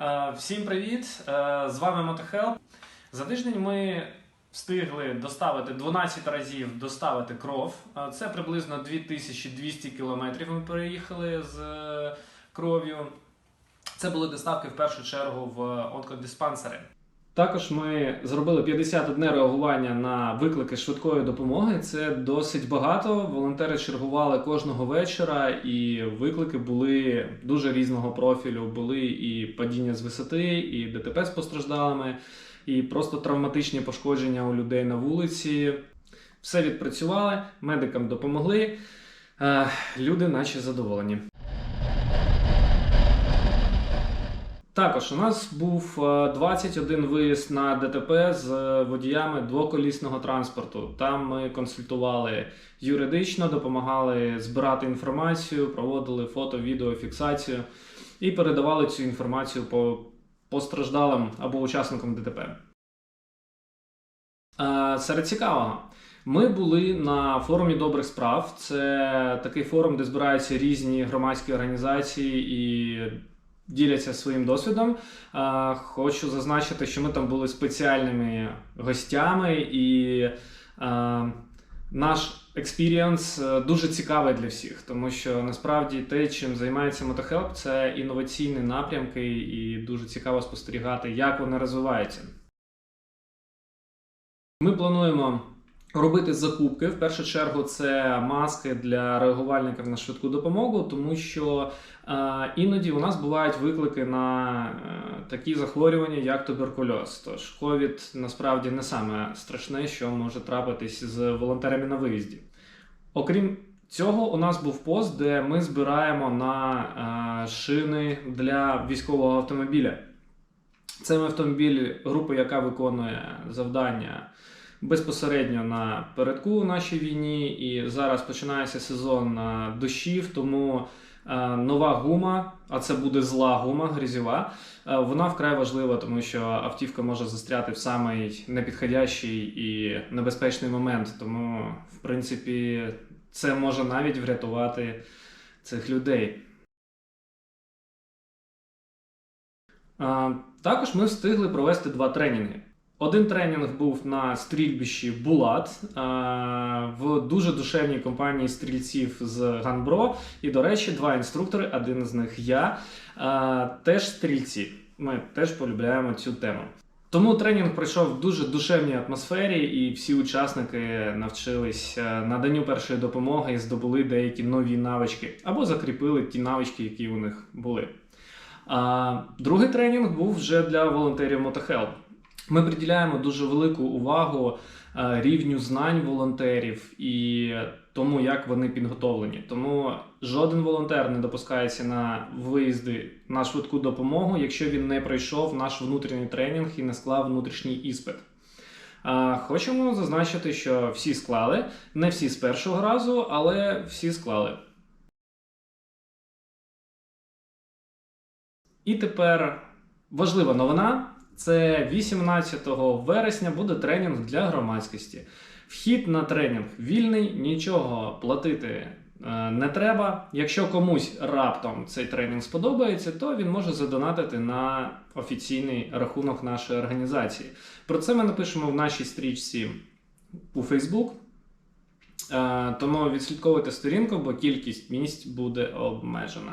Е, Всім привіт! Е, З вами Мотохелп. За тиждень ми встигли доставити 12 разів доставити кров. Е, Це приблизно 2200 кілометрів. Ми переїхали з кров'ю. Це були доставки в першу чергу в онкодиспансери. Також ми зробили 51 реагування на виклики швидкої допомоги. Це досить багато. Волонтери чергували кожного вечора, і виклики були дуже різного профілю. Були і падіння з висоти, і ДТП з постраждалими, і просто травматичні пошкодження у людей на вулиці. Все відпрацювали, медикам допомогли. Е, Люди, наче задоволені. Також у нас був е, 21 виїзд на ДТП з е, водіями двоколісного транспорту. Там ми консультували юридично, допомагали збирати інформацію, проводили фото, відео, фіксацію і передавали цю інформацію по постраждалим або учасникам ДТП. Е, Серед цікавого. Ми були на форумі добрих справ. Це такий форум, де збираються різні громадські організації і діляться своїм досвідом. Хочу зазначити, що ми там були спеціальними гостями, і наш експірієнс е, дуже цікавий для всіх, тому що насправді те, чим займається Мотохелп, це інноваційні напрямки, і дуже цікаво спостерігати, як вони розвиваються. Ми плануємо робити закупки. В першу чергу, це маски для реагувальників на швидку допомогу, тому що е, іноді у нас бувають виклики на е, такі захворювання, як туберкульоз. Тож ковід насправді не саме страшне, що може трапитись з волонтерами на виїзді. Окрім цього, у нас був пост, де ми збираємо на е, шини для військового автомобіля. Це автомобіль групи, яка виконує завдання безпосередньо на передку нашій війні. І зараз починається сезон е, дощів, тому е, нова гума, а це буде зла гума, грязьова, е, вона вкрай важлива, тому що автівка може застряти в самий непідходящий і небезпечний момент. Тому, в принципі, це може навіть врятувати цих людей. Також ми встигли провести два тренінги. Один тренінг був на стрільбищі Булат в дуже душевній компанії стрільців з Ганбро. І, до речі, два інструктори, один з них я, теж стрільці. Ми теж полюбляємо цю тему. Тому тренінг пройшов в дуже душевній атмосфері, і всі учасники навчились е, наданню першої допомоги і здобули деякі нові навички або закріпили ті навички, які у них були. А, другий тренінг був вже для волонтерів Мотохелп. Ми приділяємо дуже велику увагу е, рівню знань волонтерів і тому, як вони підготовлені. Тому жоден волонтер не допускається на виїзди на швидку допомогу, якщо він не пройшов наш внутрішній тренінг і не склав внутрішній іспит. Хочемо зазначити, що всі склали, не всі з першого разу, але всі склали. І тепер важлива новина. Це 18 вересня буде тренінг для громадськості. Вхід на тренінг вільний, нічого платити е, не треба. Якщо комусь раптом цей тренінг сподобається, то він може задонатити на офіційний рахунок нашої організації. Про це ми напишемо в нашій стрічці у Facebook. Е, Тому відслідковуйте сторінку, бо кількість місць буде обмежена.